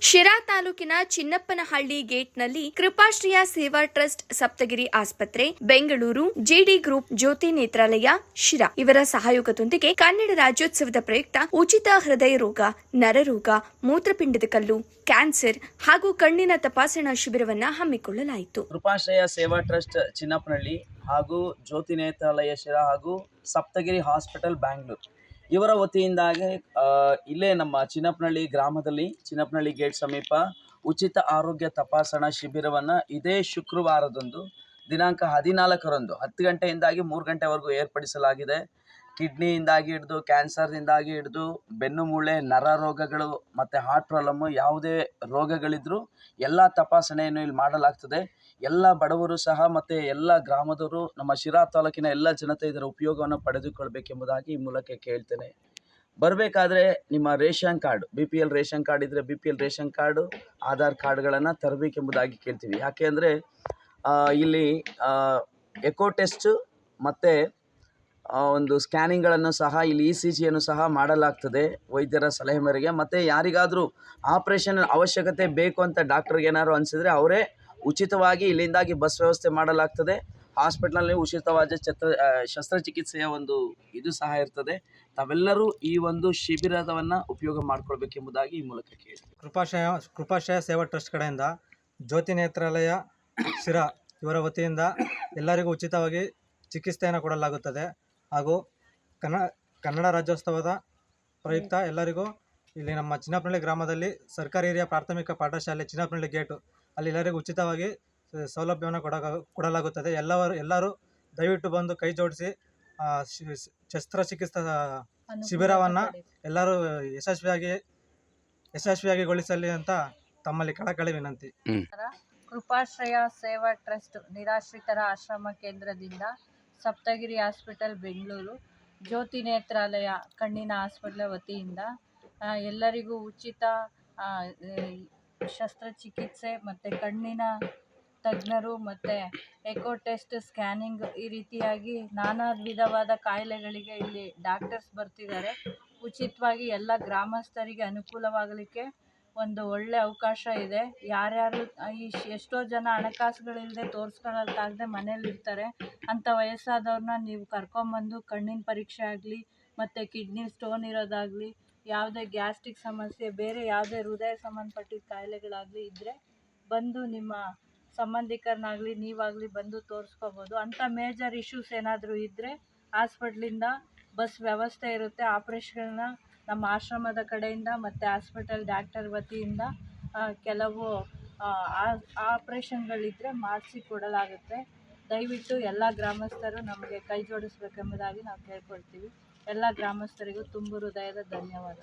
ಶಿರಾ ತಾಲೂಕಿನ ಚಿನ್ನಪ್ಪನಹಳ್ಳಿ ಗೇಟ್ನಲ್ಲಿ ಕೃಪಾಶ್ರಯ ಸೇವಾ ಟ್ರಸ್ಟ್ ಸಪ್ತಗಿರಿ ಆಸ್ಪತ್ರೆ, ಬೆಂಗಳೂರು, ಜಿಡಿ ಗ್ರೂಪ್ ಜ್ಯೋತಿ ನೇತ್ರಾಲಯ, ಶಿರಾ. ಇವರ ಸಹಯೋಗದೊಂದಿಗೆ ಕನ್ನಡ ರಾಜ್ಯೋತ್ಸವದ ಪ್ರಯುಕ್ತ ಉಚಿತ ಹೃದಯ ರೋಗ, ನರರೋಗ, ಮೂತ್ರಪಿಂಡದ ಕಲ್ಲು, ಕ್ಯಾನ್ಸರ್ ಹಾಗೂ ಕಣ್ಣಿನ ತಪಾಸಣಾ ಶಿಬಿರವನ್ನ ಹಮ್ಮಿಕೊಳ್ಳಲಾಯಿತು. ಕೃಪಾಶ್ರಯ ಸೇವಾ ಟ್ರಸ್ಟ್ ಚಿನ್ನಪ್ಪನಹಳ್ಳಿ ಹಾಗೂ ಜ್ಯೋತಿ ನೇತ್ರಾಲಯ ಶಿರಾ ಹಾಗೂ ಸಪ್ತಗಿರಿ ಹಾಸ್ಪಿಟಲ್, ಬ್ಯಾಂಗ್ಳೂರ್. ಇವರ ವತಿಯಿಂದಾಗಿ ಇಲ್ಲೇ ನಮ್ಮ ಚಿನ್ನಪ್ಪನಹಳ್ಳಿ ಗ್ರಾಮದಲ್ಲಿ, ಚಿನ್ನಪ್ಪನಹಳ್ಳಿ ಗೇಟ್ ಸಮೀಪ ಉಚಿತ ಆರೋಗ್ಯ ತಪಾಸಣಾ ಶಿಬಿರವನ್ನು ಇದೇ ಶುಕ್ರವಾರದಂದು, ದಿನಾಂಕ ಹದಿನಾಲ್ಕರಂದು, ಹತ್ತು ಗಂಟೆಯಿಂದಾಗಿ ಮೂರು ಗಂಟೆವರೆಗೂ ಏರ್ಪಡಿಸಲಾಗಿದೆ. ಕಿಡ್ನಿಯಿಂದಾಗಿ ಹಿಡಿದು ಕ್ಯಾನ್ಸರ್ನಿಂದಾಗಿ ಹಿಡಿದು, ಬೆನ್ನು ಮೂಳೆ, ನರ ರೋಗಗಳು ಮತ್ತು ಹಾರ್ಟ್ ಪ್ರಾಬ್ಲಮ್ಮು ಯಾವುದೇ ರೋಗಗಳಿದ್ದರೂ ಎಲ್ಲ ತಪಾಸಣೆಯನ್ನು ಇಲ್ಲಿ ಮಾಡಲಾಗ್ತದೆ. ಎಲ್ಲ ಬಡವರು ಸಹ ಮತ್ತು ಎಲ್ಲ ಗ್ರಾಮದವರು, ನಮ್ಮ ಶಿರಾ ತಾಲೂಕಿನ ಎಲ್ಲ ಜನತೆ ಇದರ ಉಪಯೋಗವನ್ನು ಪಡೆದುಕೊಳ್ಬೇಕೆಂಬುದಾಗಿ ಈ ಮೂಲಕ ಕೇಳ್ತೇನೆ. ಬರಬೇಕಾದ್ರೆ ನಿಮ್ಮ ration card B P L ration card ಇದ್ದರೆ B P L ration card, Aadhaar ಕಾರ್ಡ್ಗಳನ್ನು ತರಬೇಕೆಂಬುದಾಗಿ ಕೇಳ್ತೀವಿ. ಯಾಕೆ ಅಂದರೆ ಇಲ್ಲಿ ಎಕೋ ಟೆಸ್ಟು ಮತ್ತು ಒಂದು ಸ್ಕ್ಯಾನಿಂಗ್ಗಳನ್ನು ಸಹ ಇಲ್ಲಿ ಇ ಸಿ ಜಿಯನ್ನು ಸಹ ಮಾಡಲಾಗ್ತದೆ ವೈದ್ಯರ ಸಲಹೆ ಮೇರೆಗೆ. ಮತ್ತು ಯಾರಿಗಾದರೂ ಆಪ್ರೇಷನ್ ಅವಶ್ಯಕತೆ ಬೇಕು ಅಂತ ಡಾಕ್ಟ್ರಿಗೆ ಏನಾದ್ರು ಅನಿಸಿದರೆ ಅವರೇ ಉಚಿತವಾಗಿ ಇಲ್ಲಿಂದಾಗಿ ಬಸ್ ವ್ಯವಸ್ಥೆ ಮಾಡಲಾಗ್ತದೆ. ಹಾಸ್ಪಿಟ್ಲಲ್ಲಿ ಉಚಿತವಾದ ಚತ್ರ ಶಸ್ತ್ರಚಿಕಿತ್ಸೆಯ ಒಂದು ಇದು ಸಹ ಇರ್ತದೆ. ತಾವೆಲ್ಲರೂ ಈ ಒಂದು ಶಿಬಿರವನ್ನು ಉಪಯೋಗ ಮಾಡ್ಕೊಳ್ಬೇಕೆಂಬುದಾಗಿ ಈ ಮೂಲಕ ಕೇಳಿ ಕೃಪಾಶಯ ಕೃಪಾಶಯ ಸೇವಾ ಟ್ರಸ್ಟ್ ಕಡೆಯಿಂದ ಜ್ಯೋತಿ ನೇತ್ರಾಲಯ ಶಿರಾ ಇವರ ವತಿಯಿಂದ ಎಲ್ಲರಿಗೂ ಉಚಿತವಾಗಿ ಚಿಕಿತ್ಸೆಯನ್ನು ಕೊಡಲಾಗುತ್ತದೆ. ಹಾಗೂ ಕನ್ನಡ ಕನ್ನಡ ರಾಜ್ಯೋತ್ಸವದ ಪ್ರಯುಕ್ತ ಎಲ್ಲರಿಗೂ ಇಲ್ಲಿ ನಮ್ಮ ಚಿನ್ನಪ್ಪನಹಳ್ಳಿ ಗ್ರಾಮದಲ್ಲಿ ಸರ್ಕಾರಿ ಹಿರಿಯ ಪ್ರಾಥಮಿಕ ಪಾಠಶಾಲೆ ಚಿನ್ನಪ್ಪನಹಳ್ಳಿ ಗೇಟು. ಅಲ್ಲಿ ಎಲ್ಲರಿಗೂ ಉಚಿತವಾಗಿ ಸೌಲಭ್ಯವನ್ನು ಕೊಡ ಕೊಡಲಾಗುತ್ತದೆ. ಎಲ್ಲವರು ಎಲ್ಲರೂ ದಯವಿಟ್ಟು ಬಂದು ಕೈ ಜೋಡಿಸಿ ಆ, ಶಿ- ಶಸ್ತ್ರಚಿಕಿತ್ಸಾ ಶಿಬಿರವನ್ನು ಎಲ್ಲರೂ ಯಶಸ್ವಿಯಾಗಿ ಯಶಸ್ವಿಯಾಗಿಗೊಳಿಸಲಿ ಅಂತ ತಮ್ಮಲ್ಲಿ ಕಳಕಳಿ ವಿನಂತಿ. ಕೃಪಾಶ್ರಯ ಸೇವಾ ಟ್ರಸ್ಟ್ ನಿರಾಶ್ರಿತರ ಆಶ್ರಮ ಕೇಂದ್ರದಿಂದ ಸಪ್ತಗಿರಿ ಹಾಸ್ಪಿಟಲ್, ಬೆಂಗಳೂರು. ಜ್ಯೋತಿ ನೇತ್ರಾಲಯ, ಕಣ್ಣಿನ ಆಸ್ಪತ್ರೆ ವತಿಯಿಂದ ಎಲ್ಲರಿಗೂ ಉಚಿತ ಶಸ್ತ್ರಚಿಕಿತ್ಸೆ ಮತ್ತು ಕಣ್ಣಿನ ತಜ್ಞರು ಮತ್ತು ಎಕೋ ಟೆಸ್ಟ್ ಸ್ಕ್ಯಾನಿಂಗ್ ಈ ರೀತಿಯಾಗಿ ನಾನಾ ವಿಧವಾದ ಕಾಯಿಲೆಗಳಿಗೆ ಇಲ್ಲಿ ಡಾಕ್ಟರ್ಸ್ ಬರ್ತಿದ್ದಾರೆ. ಉಚಿತವಾಗಿ ಎಲ್ಲ ಗ್ರಾಮಸ್ಥರಿಗೆ ಅನುಕೂಲವಾಗಲಿಕ್ಕೆ ಒಂದು ಒಳ್ಳೆ ಅವಕಾಶ ಇದೆ. ಯಾರ್ಯಾರು ಎಷ್ಟೋ ಜನ ಹಣಕಾಸುಗಳಿಲ್ಲದೆ ತೋರಿಸ್ಕೊಳ್ಳೋಕ್ಕಾಗದೆ ಮನೇಲಿ ಇರ್ತಾರೆ. ಅಂಥ ವಯಸ್ಸಾದವ್ರನ್ನ ನೀವು ಕರ್ಕೊಂಬಂದು ಕಣ್ಣಿನ ಪರೀಕ್ಷೆ ಆಗಲಿ, ಮತ್ತು ಕಿಡ್ನಿ ಸ್ಟೋನ್ ಇರೋದಾಗಲಿ, ಯಾವುದೇ ಗ್ಯಾಸ್ಟ್ರಿಕ್ ಸಮಸ್ಯೆ, ಬೇರೆ ಯಾವುದೇ ಹೃದಯ ಸಂಬಂಧಪಟ್ಟಿದ್ದ ಕಾಯಿಲೆಗಳಾಗಲಿ ಇದ್ದರೆ ಬಂದು ನಿಮ್ಮ ಸಂಬಂಧಿಕರನ್ನಾಗಲಿ, ನೀವಾಗಲಿ ಬಂದು ತೋರಿಸ್ಕೋಬೋದು. ಅಂಥ ಮೇಜರ್ ಇಶ್ಯೂಸ್ ಏನಾದರೂ ಇದ್ದರೆ ಹಾಸ್ಪಿಟ್ಲಿಂದ ಬಸ್ ವ್ಯವಸ್ಥೆ ಇರುತ್ತೆ. ಆಪ್ರೇಷನ್ನ ನಮ್ಮ ಆಶ್ರಮದ ಕಡೆಯಿಂದ ಮತ್ತು ಹಾಸ್ಪಿಟಲ್ ಡಾಕ್ಟರ್ ವತಿಯಿಂದ ಕೆಲವು ಆಪ್ರೇಷನ್ಗಳಿದ್ದರೆ ಮಾಡಿಸಿ ಕೊಡಲಾಗುತ್ತೆ. ದಯವಿಟ್ಟು ಎಲ್ಲ ಗ್ರಾಮಸ್ಥರು ನಮಗೆ ಕೈ ಜೋಡಿಸಬೇಕೆಂಬುದಾಗಿ ನಾವು ಕೇಳ್ಕೊಳ್ತೀವಿ. ಎಲ್ಲ ಗ್ರಾಮಸ್ಥರಿಗೂ ತುಂಬು ಹೃದಯದ ಧನ್ಯವಾದ.